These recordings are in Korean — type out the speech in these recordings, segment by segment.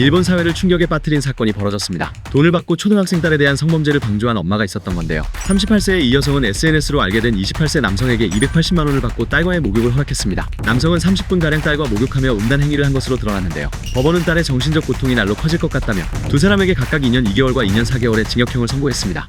일본 사회를 충격에 빠뜨린 사건이 벌어졌습니다. 돈을 받고 초등학생 딸에 대한 성범죄를 방조한 엄마가 있었던 건데요. 38세의 이 여성은 SNS로 알게 된 28세 남성에게 280만 원을 받고 딸과의 목욕을 허락했습니다. 남성은 30분가량 딸과 목욕하며 음란 행위를 한 것으로 드러났는데요. 법원은 딸의 정신적 고통이 날로 커질 것 같다며 두 사람에게 각각 2년 2개월과 2년 4개월의 징역형을 선고했습니다.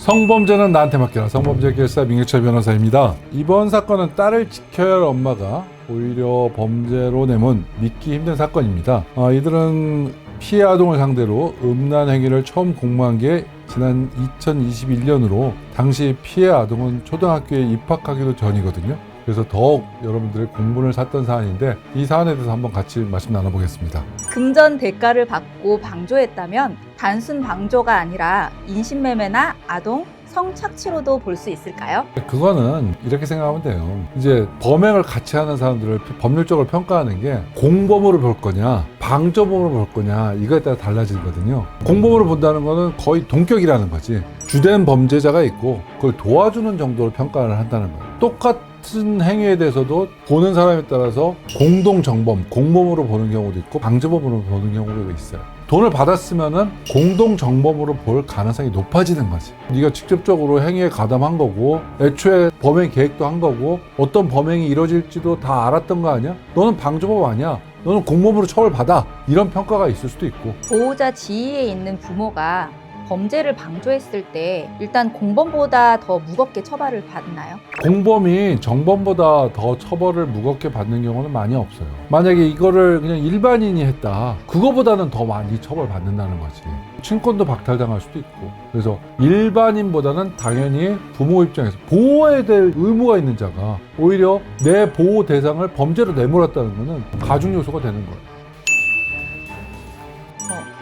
성범죄는 나한테 맡겨라. 성범죄 결사 민규철 변호사입니다. 이번 사건은 딸을 지켜야 할 엄마가 오히려 범죄로 내몬 믿기 힘든 사건입니다. 아, 이들은 피해 아동을 상대로 음란 행위를 처음 공모한 게 지난 2021년으로 당시 피해 아동은 초등학교에 입학하기도 전이거든요. 그래서 더욱 여러분들의 공분을 샀던 사안인데 이 사안에 대해서 한번 같이 말씀 나눠보겠습니다. 금전 대가를 받고 방조했다면 단순 방조가 아니라 인신매매나 아동, 성착취로도 볼 수 있을까요? 그거는 이렇게 생각하면 돼요. 이제 범행을 같이 하는 사람들을 법률적으로 평가하는 게 공범으로 볼 거냐, 방조범으로 볼 거냐, 이거에 따라 달라지거든요. 공범으로 본다는 거는 거의 동격이라는 거지. 주된 범죄자가 있고 그걸 도와주는 정도로 평가를 한다는 거예요. 똑같 은 행위에 대해서도 보는 사람에 따라서 공동 정범, 공범으로 보는 경우도 있고 방조범으로 보는 경우도 있어요. 돈을 받았으면은 공동 정범으로 볼 가능성이 높아지는 거지. 네가 직접적으로 행위에 가담한 거고 애초에 범행 계획도 한 거고 어떤 범행이 이루어질지도 다 알았던 거 아니야? 너는 방조범 아니야. 너는 공범으로 처벌받아. 이런 평가가 있을 수도 있고. 보호자 지위에 있는 부모가 범죄를 방조했을 때 일단 공범보다 더 무겁게 처벌을 받나요? 공범이 정범보다 더 처벌을 무겁게 받는 경우는 많이 없어요. 만약에 이거를 그냥 일반인이 했다. 그거보다는 더 많이 처벌받는다는 거지. 친권도 박탈당할 수도 있고. 그래서 일반인보다는 당연히 부모 입장에서 보호해야 될 의무가 있는 자가 오히려 내 보호 대상을 범죄로 내몰았다는 거는 가중 요소가 되는 거예요.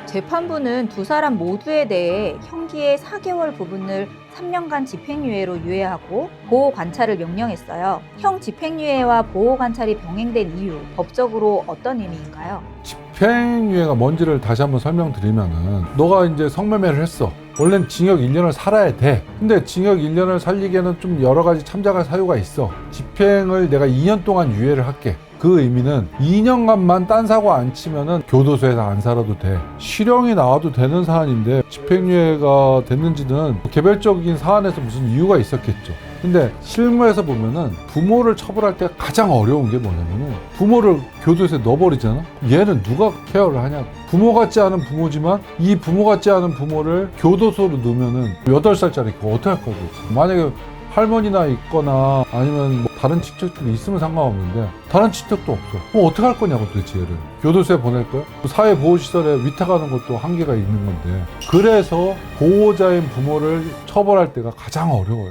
어, 재판부는 두 사람 모두에 대해 형기의 4개월 부분을 3년간 집행유예로 유예하고 보호 관찰을 명령했어요. 형 집행유예와 보호 관찰이 병행된 이유, 법적으로 어떤 의미인가요? 집행유예가 뭔지를 다시 한번 설명드리면은 너가 이제 성매매를 했어. 원래는 징역 1년을 살아야 돼. 근데 징역 1년을 살리기에는 좀 여러 가지 참작할 사유가 있어. 집행을 내가 2년 동안 유예를 할게. 그 의미는 2년간만 딴 사고 안 치면은 교도소에서 안 살아도 돼. 실형이 나와도 되는 사안인데 집행유예가 됐는지는 개별적인 사안에서 무슨 이유가 있었겠죠. 근데 실무에서 보면은 부모를 처벌할 때 가장 어려운 게 뭐냐면은 부모를 교도소에 넣어버리잖아? 얘는 누가 케어를 하냐? 부모 같지 않은 부모지만 이 부모 같지 않은 부모를 교도소로 넣으면은 8살짜리 그거 어떡할 거고. 만약에 할머니나 있거나 아니면 뭐 다른 친척들이 있으면 상관없는데 다른 친척도 없어. 그럼 어떻게 할 거냐고 도대체 얘를. 교도소에 보낼 거야? 사회보호시설에 위탁하는 것도 한계가 있는 건데. 그래서 보호자인 부모를 처벌할 때가 가장 어려워요.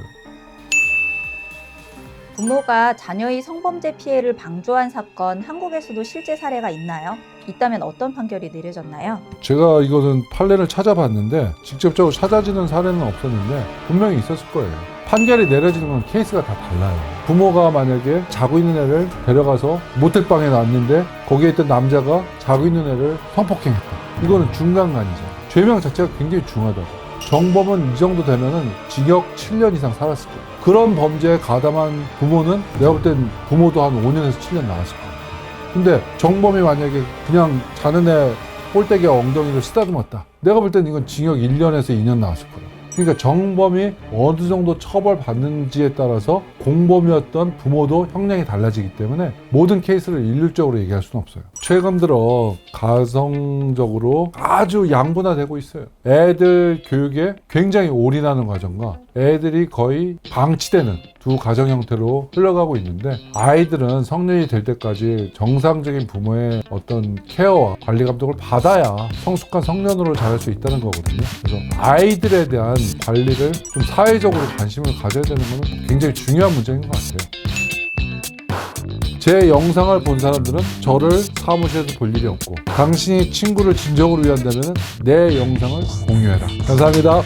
부모가 자녀의 성범죄 피해를 방조한 사건 한국에서도 실제 사례가 있나요? 있다면 어떤 판결이 내려졌나요? 제가 이거는 판례를 찾아봤는데 직접적으로 찾아지는 사례는 없었는데 분명히 있었을 거예요. 판결이 내려지는 건 케이스가 다 달라요. 부모가 만약에 자고 있는 애를 데려가서 모텔방에 놨는데 거기에 있던 남자가 자고 있는 애를 성폭행했다. 이거는 중간간이죠. 죄명 자체가 굉장히 중하다고. 정범은 이 정도 되면은 징역 7년 이상 살았을 거예요. 그런 범죄에 가담한 부모는 내가 볼 땐 부모도 한 5년에서 7년 나왔을 거예요. 근데 정범이 만약에 그냥 자는 애 꼴대기 엉덩이를 쓰다듬었다. 내가 볼 땐 이건 징역 1년에서 2년 나왔을 거야. 그러니까 정범이 어느 정도 처벌받는지에 따라서 공범이었던 부모도 형량이 달라지기 때문에 모든 케이스를 일률적으로 얘기할 수는 없어요. 최근 들어 가성적으로 아주 양분화되고 있어요. 애들 교육에 굉장히 올인하는 과정과 애들이 거의 방치되는 두 가정 형태로 흘러가고 있는데 아이들은 성년이 될 때까지 정상적인 부모의 어떤 케어와 관리 감독을 받아야 성숙한 성년으로 자랄 수 있다는 거거든요. 그래서 아이들에 대한 관리를 좀 사회적으로 관심을 가져야 되는 것은 굉장히 중요한 문제인 것 같아요. 제 영상을 본 사람들은 저를 사무실에서 볼 일이 없고 당신이 친구를 진정으로 위한다면 내 영상을 공유해라. 감사합니다.